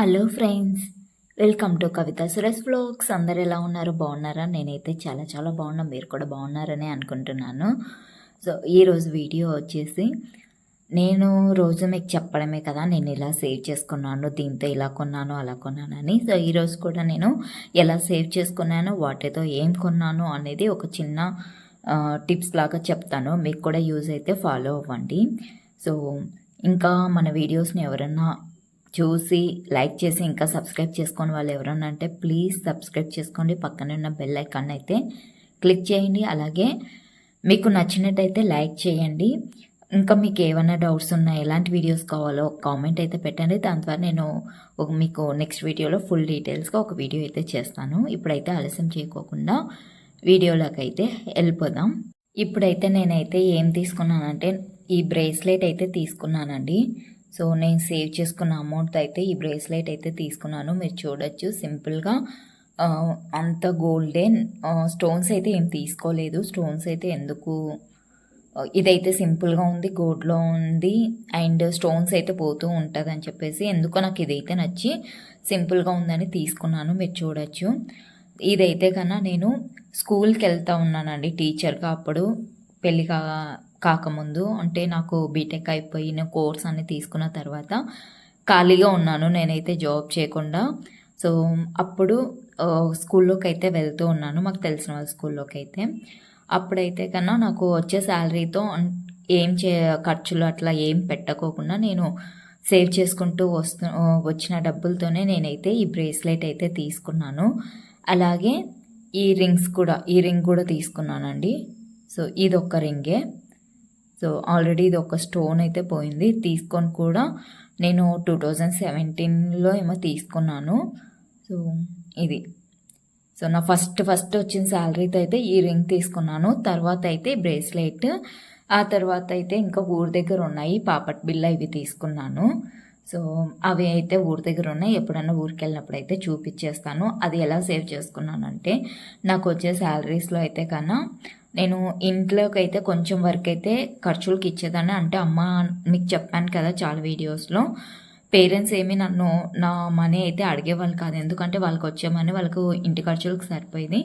Hello friends welcome to Kavitha Suresh folks అందరు ఎలా ఉన్నారు? బాగున్నారా? నేనైతే చాలా చాలా బాగున్నా. మీరు కూడా బాగున్నారని అనుకుంటున్నాను. సో ఈరోజు వీడియో వచ్చేసి నేను రోజు మీకు చెప్పడమే కదా నేను ఇలా సేవ్ చేసుకున్నాను దీంతో ఇలా కొన్నాను అలా కొన్నానని. సో ఈరోజు కూడా నేను ఎలా సేవ్ చేసుకున్నాను వాటితో ఏం కొన్నాను అనేది ఒక చిన్న టిప్స్ లాగా చెప్తాను. మీకు కూడా యూజ్ అయితే ఫాలో అవ్వండి. సో ఇంకా మన వీడియోస్ని ఎవరన్నా చూసి లైక్ చేసి ఇంకా సబ్స్క్రైబ్ చేసుకొని వాళ్ళు ఎవరన్నా అంటే ప్లీజ్ సబ్స్క్రైబ్ చేసుకోండి. పక్కనే ఉన్న బెల్ ఐకాన్ అయితే క్లిక్ చేయండి. అలాగే మీకు నచ్చినట్టయితే లైక్ చేయండి. ఇంకా మీకు ఏమైనా డౌట్స్ ఉన్నా ఎలాంటి వీడియోస్ కావాలో కామెంట్ అయితే పెట్టండి. దాని ద్వారా నేను ఒక మీకు నెక్స్ట్ వీడియోలో ఫుల్ డీటెయిల్స్గా ఒక వీడియో అయితే చేస్తాను. ఇప్పుడైతే ఆలస్యం చేయకోకుండా వీడియోలోకి అయితే వెళ్ళిపోదాం. ఇప్పుడైతే నేనైతే ఏం తీసుకున్నానంటే ఈ బ్రేస్లెట్ అయితే తీసుకున్నానండి. సో నేను సేవ్ చేసుకున్న అమౌంట్ అయితే ఈ బ్రేస్లెట్ అయితే తీసుకున్నాను. మీరు చూడొచ్చు సింపుల్గా. అంత గోల్డెన్ స్టోన్స్ అయితే ఏం తీసుకోలేదు. స్టోన్స్ అయితే ఎందుకు? ఇదైతే సింపుల్గా ఉంది గోల్డ్లో ఉంది. అండ్ స్టోన్స్ అయితే పోతూ ఉంటుంది అని చెప్పేసి ఎందుకో నాకు ఇదైతే నచ్చి సింపుల్గా ఉందని తీసుకున్నాను. మీరు చూడొచ్చు. ఇదైతే కన్నా నేను స్కూల్కి వెళ్తా ఉన్నానండి టీచర్గా అప్పుడు. పెళ్ళిగా కాకముందు అంటే నాకు బీటెక్ అయిపోయిన కోర్స్ అన్ని తీసుకున్న తర్వాత ఖాళీగా ఉన్నాను. నేనైతే జాబ్ చేయకుండా. సో అప్పుడు స్కూల్లోకి అయితే వెళ్తూ ఉన్నాను. మాకు తెలిసిన వాళ్ళ స్కూల్లోకి అయితే అప్పుడైతే కన్నా నాకు వచ్చే శాలరీతో ఏం చే ఖర్చులు అట్లా ఏం పెట్టకోకుండా నేను సేవ్ చేసుకుంటూ వస్తు వచ్చిన డబ్బులతోనే నేనైతే ఈ బ్రేస్లెట్ అయితే తీసుకున్నాను. అలాగే ఈ రింగ్స్ కూడా ఈ రింగ్ కూడా తీసుకున్నానండి. సో ఇది ఒక రింగే. సో ఆల్రెడీ ఇది ఒక స్టోన్ అయితే పోయింది. తీసుకొని కూడా నేను టూ థౌజండ్ సెవెంటీన్లో ఏమో తీసుకున్నాను. సో ఇది. సో నా ఫస్ట్ ఫస్ట్ వచ్చిన శాలరీతో అయితే ఈ రింగ్ తీసుకున్నాను. తర్వాత అయితే బ్రేస్లెట్. ఆ తర్వాత అయితే ఇంకా ఊరి దగ్గర ఉన్నాయి. పాపట్ బిల్ల ఇవి తీసుకున్నాను. సో అవి అయితే ఊరి దగ్గర ఉన్నాయి. ఎప్పుడన్నా ఊరికి వెళ్ళినప్పుడు అయితే చూపించేస్తాను అది ఎలా సేవ్ చేసుకున్నానంటే నాకు వచ్చే శాలరీస్లో అయితే కన్నా నేను ఇంట్లోకి అయితే కొంచెం వరకు అయితే ఖర్చులకి ఇచ్చేదాన్ని. అంటే అమ్మ మీకు చెప్పాను కదా చాలా వీడియోస్లో పేరెంట్స్ ఏమీ నన్ను నా మనీ అయితే అడిగేవాళ్ళు కాదు. ఎందుకంటే వాళ్ళకి వచ్చే మనీ వాళ్ళకు ఇంటి ఖర్చులకు సరిపోయింది.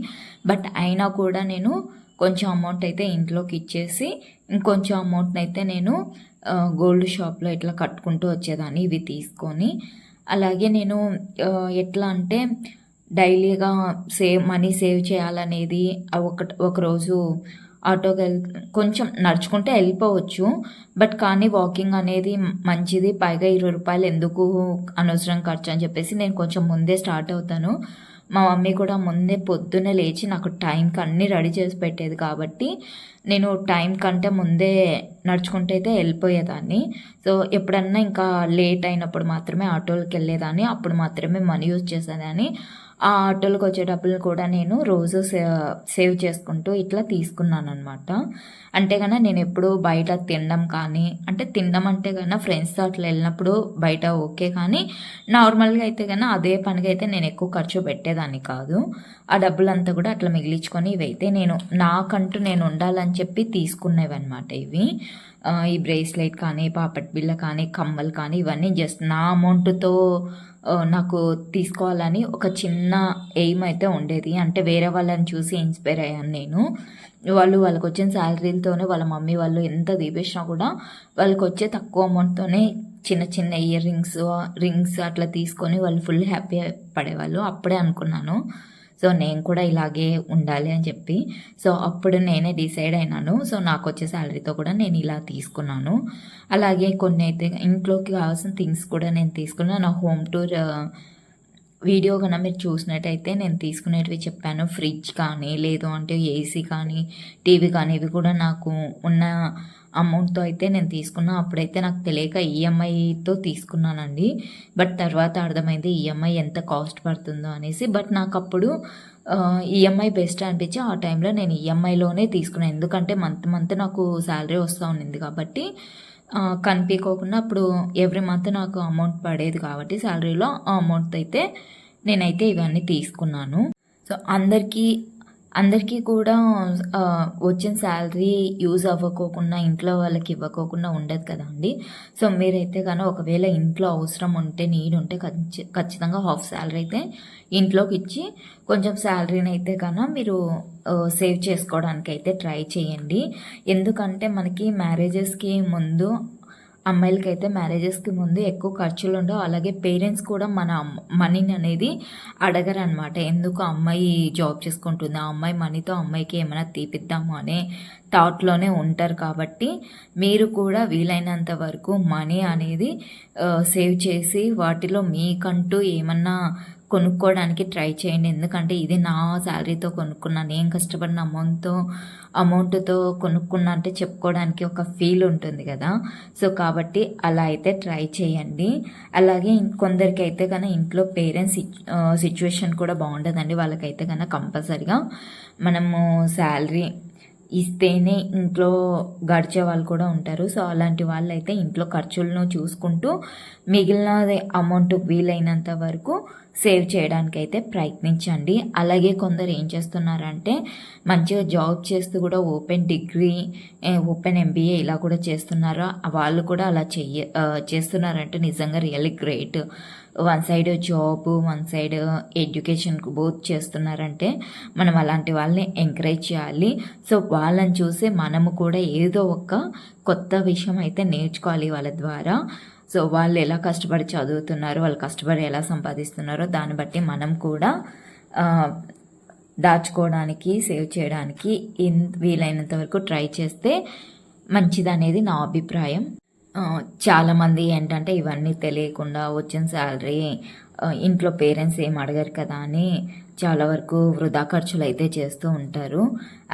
బట్ అయినా కూడా నేను కొంచెం అమౌంట్ అయితే ఇంట్లోకి ఇచ్చేసి ఇంకొంచెం అమౌంట్ని అయితే నేను గోల్డ్ షాప్లో ఇట్లా కట్టుకుంటూ వచ్చేదాన్ని ఇవి తీసుకొని. అలాగే నేను ఎట్లా అంటే డైలీగా సేవ్ మనీ సేవ్ చేయాలనేది ఒక ఒకరోజు ఆటోకి వెళ్ కొంచెం నడుచుకుంటే వెళ్ళిపోవచ్చు. బట్ కానీ వాకింగ్ అనేది మంచిది. పైగా ఇరవై రూపాయలు ఎందుకు అనవసరం ఖర్చు అని చెప్పేసి నేను కొంచెం ముందే స్టార్ట్ అవుతాను. మా మమ్మీ కూడా ముందే పొద్దున్నే లేచి నాకు టైంకి అన్నీ రెడీ చేసి పెట్టేది కాబట్టి నేను టైం కంటే ముందే నడుచుకుంటే అయితే వెళ్ళిపోయేదాన్ని. సో ఎప్పుడన్నా ఇంకా లేట్ అయినప్పుడు మాత్రమే ఆటోలకి వెళ్ళేదాన్ని. అప్పుడు మాత్రమే మనీ యూజ్ చేసేదాన్ని. ఆ ఆటోలకు వచ్చే డబ్బులు కూడా నేను రోజు సే- సేవ్ చేసుకుంటూ ఇట్లా తీసుకున్నాను అనమాట అంటే కన్నా నేను ఎప్పుడు బయట తినడం కానీ అంటే తినడం అంటే కన్నా ఫ్రెండ్స్తో అట్లా వెళ్ళినప్పుడు బయట ఓకే కానీ నార్మల్గా అయితే కన్నా అదే పనిగా అయితే నేను ఎక్కువ ఖర్చు పెట్టేదాన్ని కాదు. ఆ డబ్బులంతా కూడా అట్లా మిగిలించుకొని ఇవైతే నేను నాకంటూ నేను ఉండాలని చెప్పి తీసుకునేవి అనమాట ఇవి. ఈ బ్రేస్లెట్ కానీ పాపట్ బిల్ల కానీ కమ్మలు కానీ ఇవన్నీ జస్ట్ నా అమౌంట్తో నాకు తీసుకోవాలని ఒక చిన్న ఎయిమ్ అయితే ఉండేది. అంటే వేరే వాళ్ళని చూసి ఇన్స్పైర్ అయ్యాను నేను. వాళ్ళు వాళ్ళకి వచ్చిన శాలరీలతోనే వాళ్ళ మమ్మీ వాళ్ళు ఎంత తీపేసినా కూడా వాళ్ళకి వచ్చే తక్కువ అమౌంట్తోనే చిన్న చిన్న ఇయర్ రింగ్స్ రింగ్స్ అట్లా తీసుకొని వాళ్ళు ఫుల్ హ్యాపీ పడేవాళ్ళు. అప్పుడే అనుకున్నాను. సో నేను కూడా ఇలాగే ఉండాలి అని చెప్పి. సో అప్పుడు నేనే డిసైడ్ అయినాను. సో నాకు వచ్చే శాలరీతో కూడా నేను ఇలా తీసుకున్నాను. అలాగే కొన్ని అయితే ఇంట్లోకి కావాల్సిన థింగ్స్ కూడా నేను తీసుకున్నాను. నా హోమ్ టూర్ వీడియో కన్నా మీరు చూసినట్టయితే నేను తీసుకునేటివి చెప్పాను. ఫ్రిడ్జ్ కానీ లేదు అంటే ఏసీ కానీ టీవీ కానీ ఇవి కూడా నాకు ఉన్న అమౌంట్తో అయితే నేను తీసుకున్నా. అప్పుడైతే నాకు తెలియక ఈఎంఐతో తీసుకున్నానండి. బట్ తర్వాత అర్థమైంది ఈఎంఐ ఎంత కాస్ట్ పడుతుందో అనేసి. బట్ నాకు అప్పుడు ఈఎంఐ బెస్ట్ అనిపించి ఆ టైంలో నేను ఈఎంఐలోనే తీసుకున్నాను. ఎందుకంటే మంత్ మంత్ నాకు శాలరీ వస్తూ ఉండింది కాబట్టి కనిపించకుండా అప్పుడు ఎవ్రీ మంత్ నాకు అమౌంట్ పడేది కాబట్టి శాలరీలో ఆ అమౌంట్ అయితే నేనైతే ఇవన్నీ తీసుకున్నాను. సో అందరికీ అందరికీ కూడా వచ్చిన శాలరీ యూజ్ అవ్వకోకుండా ఇంట్లో వాళ్ళకి ఇవ్వకోకుండా ఉండదు కదండి సో మీరైతే కానీ ఒకవేళ ఇంట్లో అవసరం ఉంటే నీడ్ ఉంటే ఖచ్చి- ఖచ్చితంగా హాఫ్ శాలరీ అయితే ఇంట్లోకి ఇచ్చి కొంచెం శాలరీని అయితే కన్నా మీరు సేవ్ చేసుకోవడానికి అయితే ట్రై చేయండి. ఎందుకంటే మనకి మ్యారేజెస్కి ముందు అమ్మాయిలకైతే మ్యారేజెస్కి ముందు ఎక్కువ ఖర్చులు ఉండవు అలాగే పేరెంట్స్ కూడా మన మనీని అనేది అడగరు అనమాట ఎందుకు అమ్మాయి జాబ్ చేసుకుంటుంది? ఆ అమ్మాయి మనీతో అమ్మాయికి ఏమైనా తీపిద్దాము అనే థాట్లోనే ఉంటారు కాబట్టి మీరు కూడా వీలైనంత వరకు మనీ అనేది సేవ్ చేసి వాటిలో మీకంటూ ఏమన్నా కొనుక్కోవడానికి ట్రై చేయండి. ఎందుకంటే ఇది నా శాలరీతో కొనుక్కున్నా నేను కష్టపడిన అమౌంట్తో అమౌంట్తో కొనుక్కున్నా అంటే చెప్పుకోవడానికి ఒక ఫీల్ ఉంటుంది కదా. సో కాబట్టి అలా అయితే ట్రై చేయండి. అలాగే కొందరికి అయితే కన్నా ఇంట్లో పేరెంట్స్ సిచ్యువేషన్ కూడా బాగుంటుందండి వాళ్ళకైతే కన్నా కంపల్సరిగా మనము శాలరీ ఇస్తేనే ఇంట్లో గడిచే వాళ్ళు కూడా ఉంటారు. సో అలాంటి వాళ్ళు అయితే ఇంట్లో ఖర్చులను చూసుకుంటూ మిగిలిన అమౌంట్ వీలైనంత వరకు సేవ్ చేయడానికి అయితే ప్రయత్నించండి. అలాగే కొందరు ఏం చేస్తున్నారంటే మంచిగా జాబ్ చేస్తూ కూడా ఓపెన్ డిగ్రీ ఓపెన్ ఎంబీఏ ఇలా కూడా చేస్తున్నారు? వాళ్ళు కూడా అలా చెయ్య చేస్తున్నారంటే నిజంగా really great. One side job one side education both చేస్తున్నారంటే మనం అలాంటి వాళ్ళని ఎంకరేజ్ చేయాలి. సో వాళ్ళని చూసి మనము కూడా ఏదో ఒక కొత్త విషయం అయితే నేర్చుకోవాలి వాళ్ళ ద్వారా. సో వాళ్ళు ఎలా కష్టపడి చదువుతున్నారో వాళ్ళు కష్టపడి ఎలా సంపాదిస్తున్నారో దాన్ని బట్టి మనం కూడా దాచుకోవడానికి సేవ్ చేయడానికి ఇన్ వీలైనంత వరకు ట్రై చేస్తే మంచిదనేది నా అభిప్రాయం. చాలామంది ఏంటంటే ఇవన్నీ తెలియకుండా వచ్చిన శాలరీ ఇంట్లో పేరెంట్స్ ఏం అడగరు కదా అని చాలా వరకు వృధా ఖర్చులు అయితే చేస్తూ ఉంటారు.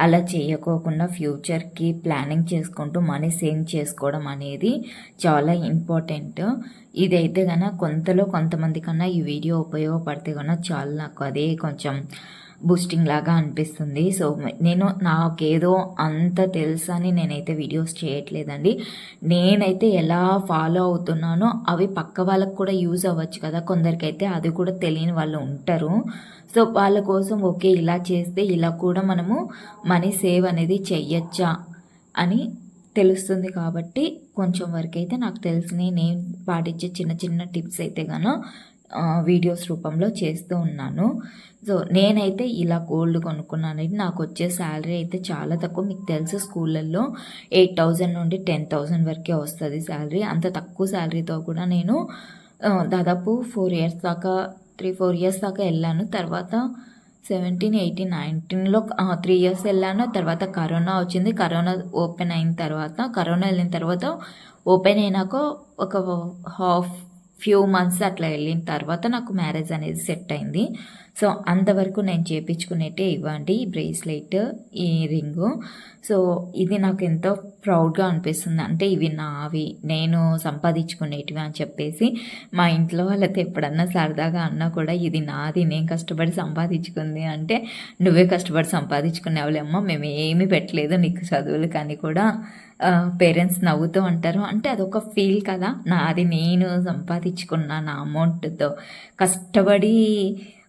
అలా చేయకోకుండా ఫ్యూచర్కి ప్లానింగ్ చేసుకుంటూ మనీ సేవ్ చేసుకోవడం అనేది చాలా ఇంపార్టెంట్. ఇదైతే కన్నా కొంతలో కొంతమంది కన్నా ఈ వీడియో ఉపయోగపడితే కన్నా చాలా నాకు అదే కొంచెం బూస్టింగ్ లాగా అనిపిస్తుంది. సో నేను నాకేదో అంత తెలుసని నేనైతే వీడియోస్ చేయట్లేదండి. నేనైతే ఎలా ఫాలో అవుతున్నానో అవి పక్క వాళ్ళకు కూడా యూజ్ అవ్వచ్చు కదా. కొందరికైతే అది కూడా తెలియని వాళ్ళు ఉంటారు. సో వాళ్ళ కోసం ఓకే ఇలా చేస్తే ఇలా కూడా మనము మనీ సేవ్ అనేది చెయ్యొచ్చా అని తెలుస్తుంది కాబట్టి కొంచెం వరకు అయితే నాకు తెలిసినవి. నేను పాటించే చిన్న చిన్న టిప్స్ అయితే గాను వీడియోస్ రూపంలో చేస్తూ ఉన్నాను. సో నేనైతే ఇలా గోల్డ్ కొనుక్కున్నానండి నాకు వచ్చే శాలరీ అయితే చాలా తక్కువ. మీకు తెలుసు స్కూళ్ళల్లో ఎయిట్ థౌజండ్ నుండి టెన్ థౌజండ్ వరకే వస్తుంది శాలరీ అంత తక్కువ శాలరీతో కూడా నేను దాదాపు ఫోర్ ఇయర్స్ దాకా త్రీ ఫోర్ ఇయర్స్ దాకా వెళ్ళాను. తర్వాత సెవెంటీన్ ఎయిటీన్ నైన్టీన్లో త్రీ ఇయర్స్ వెళ్ళాను. తర్వాత కరోనా వచ్చింది. కరోనా ఓపెన్ అయిన తర్వాత కరోనా వెళ్ళిన తర్వాత ఓపెన్ అయినాక ఒక హాఫ్ ఫ్యూ మంత్స్ అట్లా వెళ్ళిన తర్వాత నాకు మ్యారేజ్ అనేది సెట్ అయింది. సో అంతవరకు నేను చేపించుకునేటే ఇవ్వండి ఈ బ్రేస్లెట్ ఈ రింగు సో ఇది నాకు ఎంతో ప్రౌడ్గా అనిపిస్తుంది. అంటే ఇవి నావి నేను సంపాదించుకునేటివి అని చెప్పేసి మా ఇంట్లో వాళ్ళతో ఎప్పుడన్నా సరదాగా అన్నా కూడా ఇది నాది నేను కష్టపడి సంపాదించుకుంది అంటే నువ్వే కష్టపడి సంపాదించుకునేవాళ్ళేమ్మా మేము ఏమీ పెట్టలేదు నీకు చదువులు కానీ కూడా. పేరెంట్స్ నవ్వుతూ ఉంటారు. అంటే అదొక ఫీల్ కదా. నా అది నేను సంపాదించుకున్న నా అమౌంట్తో కష్టపడి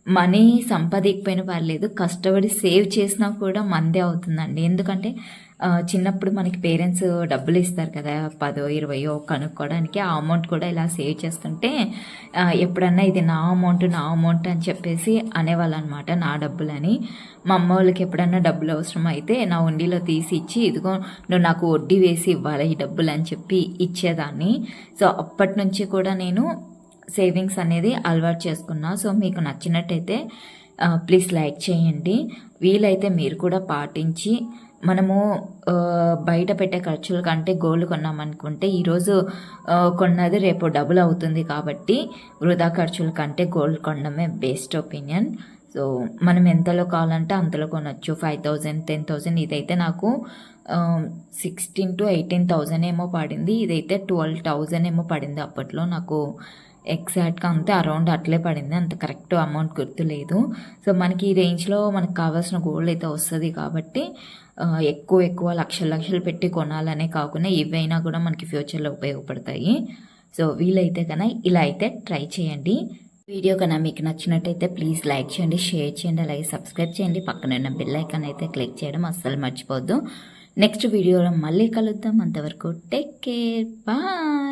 మనీ సంపాదించకపోయిన పర్లేదు. కష్టపడి సేవ్ చేసినా కూడా మందే అవుతుందండి. ఎందుకంటే చిన్నప్పుడు మనకి పేరెంట్స్ డబ్బులు ఇస్తారు కదా పదో ఇరవయో కనుక్కోవడానికి ఆ అమౌంట్ కూడా ఇలా సేవ్ చేసుకుంటే ఎప్పుడన్నా ఇది నా అమౌంట్ నా అమౌంట్ అని చెప్పేసి అనేవాళ్ళు అనమాట నా డబ్బులని. మా అమ్మ వాళ్ళకి ఎప్పుడన్నా డబ్బులు అవసరం అయితే నా ఉండిలో తీసి ఇచ్చి ఇదిగో నువ్వు నాకు వడ్డీ వేసి ఇవ్వాలి ఈ డబ్బులు అని చెప్పి ఇచ్చేదాన్ని. సో అప్పటి నుంచి కూడా నేను సేవింగ్స్ అనేది అలవాటు చేసుకున్నా. సో మీకు నచ్చినట్టయితే ప్లీజ్ లైక్ చేయండి. వీలైతే మీరు కూడా పాటించి మనము బయట పెట్టే ఖర్చుల కంటే గోల్డ్ కొన్నామనుకుంటే ఈరోజు కొన్నది రేపు డబుల్ అవుతుంది కాబట్టి వృధా ఖర్చుల కంటే గోల్డ్ కొనడమే బెస్ట్ ఒపీనియన్. సో మనం ఎంతలో కావాలంటే అంతలో కొనొచ్చు. ఫైవ్ థౌజండ్ టెన్ థౌజండ్ ఇదైతే నాకు సిక్స్టీన్ టు ఎయిటీన్ థౌజండ్ ఏమో పడింది. ఇదైతే ట్వెల్వ్ థౌజండ్ ఏమో పడింది అప్పట్లో నాకు. ఎగ్జాక్ట్గా అంతే అరౌండ్ అట్లే పడింది. అంత కరెక్ట్ అమౌంట్ గుర్తులేదు సో మనకి ఈ రేంజ్లో మనకు కావాల్సిన గోల్డ్ అయితే వస్తుంది కాబట్టి ఎక్కువ ఎక్కువ లక్షలు లక్షలు పెట్టి కొనాలనే కాకుండా ఇవైనా కూడా మనకి ఫ్యూచర్లో ఉపయోగపడతాయి. సో వీలైతే కన్నా ఇలా అయితే ట్రై చేయండి. వీడియో కన్నా మీకు నచ్చినట్టయితే ప్లీజ్ లైక్ చేయండి షేర్ చేయండి అలాగే సబ్స్క్రైబ్ చేయండి. పక్కన ఉన్న బెల్ ఐకాన్ అయితే క్లిక్ చేయడం అస్సలు మర్చిపోద్దు నెక్స్ట్ వీడియోలో మళ్ళీ కలుద్దాం. అంతవరకు టేక్ కేర్. బాయ్.